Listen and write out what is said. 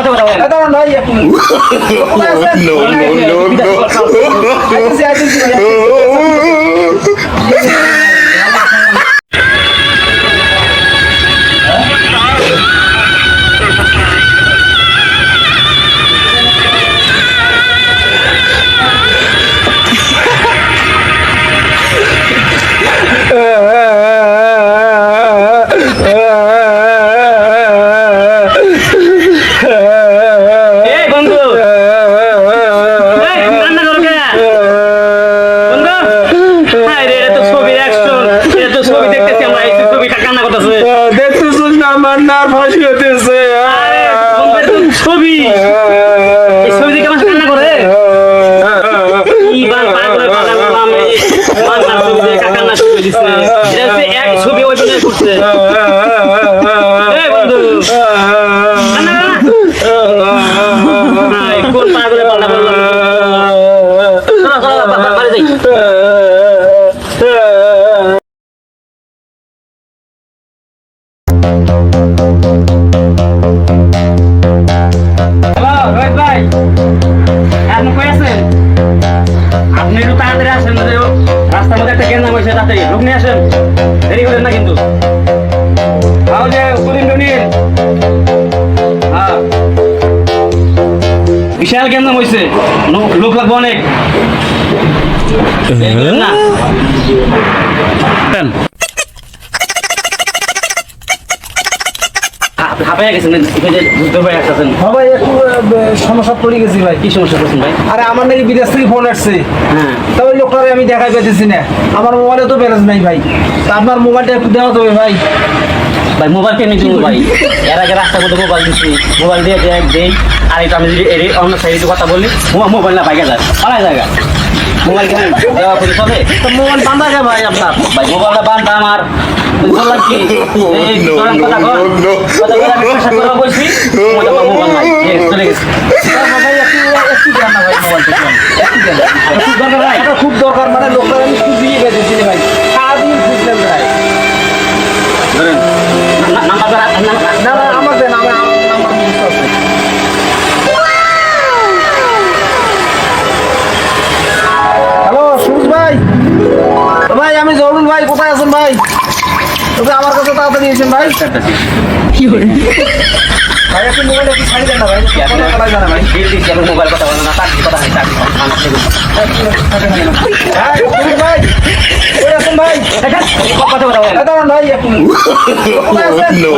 কথা কথা বলেন। দাঁড়ান ভাই করতেছে। দেখতেছিস না আমার নার্ভ ফাঁসি হতেছে একটু তাড়াতাড়ি আসেন রাস্তার মধ্যে একটা কেন্দ্র হয়েছে তাড়াতাড়ি। নিয়ে আসেন। দেরি করেন না কিন্তু। তাহলে সুদিন টুনিল। হ্যাঁ। বিশাল গেন্দাম হয়েছে। লোক লাগবে অনেক। না। হাঁপ- গেছেন এই যে আসতেছেন হ্যাঁ ভাই একটু সমস্যা পড়ে গেছি ভাই। কি সমস্যা করছেন ভাই? আরে আমার নাকি বিদেশ থেকে ফোন আসছে। হ্যাঁ। তা ওই লোকটারে আমি দেখাই পেতেছি না। আমার মোবাইলে তো ব্যালেন্স নাই ভাই। তা আপনার মোবাইলটা একটু দেওয়া দেবে ভাই। ভাই মোবাইল কেন দিব ভাই? এর আগে রাস্তার মধ্যে মোবাইল দিচ্ছি মোবাইল দিয়ে দেয় দেই। আর এটা আমি যদি এর অন্য সাইডে কথা বলি মোবাইল না বাইকে যায়। পালাই জায়গা মোবাইল কেন দেওয়া করে চলে তো মোবাইল বান্ধা যায় ভাই আপনার। ভাই মোবাইলটা বান্ধা আমার। খুব দরকার মানে লোকটারে আমি খুঁজিয়ে ভাই সারাদিন খুঁজলেন ভাই আমার দেন আমার হ্যালো সুজ ভাই ভাই আমি জরুল ভাই কোথায় আছেন ভাই? তবে আমার কাছে তাড়াতাড়ি দিয়েছেন ভাই ভাই একটু মোবাইল একটু ছাড়ি দেন না ভাই কথা বলা ভাই মোবাইল কথা বলে না তার কথা হয় তার ভাই ভাই কথা দাঁড়ান ভাই No,